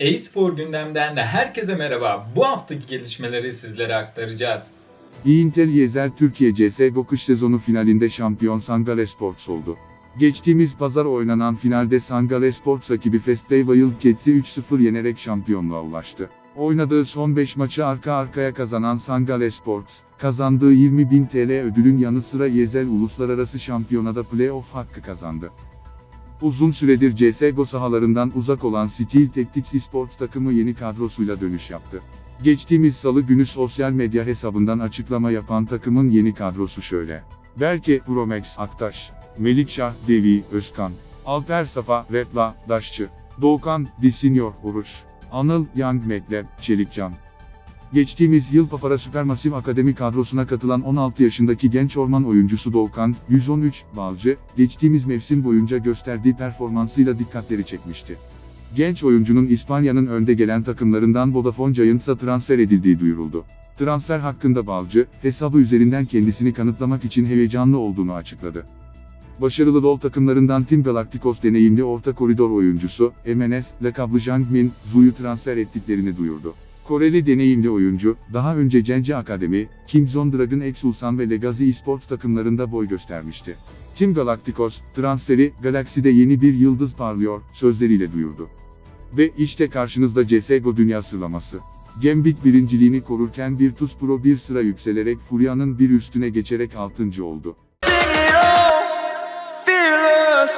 E-spor gündemden de herkese merhaba. Bu haftaki gelişmeleri sizlere aktaracağız. Intel Yezel Türkiye CSGO kış sezonu finalinde şampiyon Sangale Sports oldu. Geçtiğimiz pazar oynanan finalde Sangale Sports rakibi Festday Wildcats'i 3-0 yenerek şampiyonluğa ulaştı. Oynadığı son 5 maçı arka arkaya kazanan Sangale Sports, kazandığı 20.000 TL ödülün yanı sıra Yezel Uluslararası Şampiyonada playoff hakkı kazandı. Uzun süredir CSGO sahalarından uzak olan Steel Tactics Esports takımı yeni kadrosuyla dönüş yaptı. Geçtiğimiz salı günü sosyal medya hesabından açıklama yapan takımın yeni kadrosu şöyle. Berke, Promex, Aktaş, Melikşah, Devi, Özkan, Alper Safa, Repla, Daşçı, Doğukan, Disinyor, Uruş, Anıl, Young Metle, Çelikcan. Geçtiğimiz yıl Papara Süpermasif Akademi kadrosuna katılan 16 yaşındaki genç orman oyuncusu Doğukan, 113, Balcı, geçtiğimiz mevsim boyunca gösterdiği performansıyla dikkatleri çekmişti. Genç oyuncunun İspanya'nın önde gelen takımlarından Vodafone Giants'a transfer edildiği duyuruldu. Transfer hakkında Balcı, hesabı üzerinden kendisini kanıtlamak için heyecanlı olduğunu açıkladı. Başarılı Dol takımlarından Team Galacticos deneyimli orta koridor oyuncusu, MNS, lakablı Jang Min, Zu'yu transfer ettiklerini duyurdu. Koreli deneyimli oyuncu, daha önce Cence Akademi, Kings on Dragon X Ulsan ve Legacy Esports takımlarında boy göstermişti. Team Galacticos, transferi, Galaxy'de yeni bir yıldız parlıyor, sözleriyle duyurdu. Ve işte karşınızda CSGO dünya sıralaması. Gambit birinciliğini korurken Virtus Pro bir sıra yükselerek Furya'nın bir üstüne geçerek 6. oldu. fearless.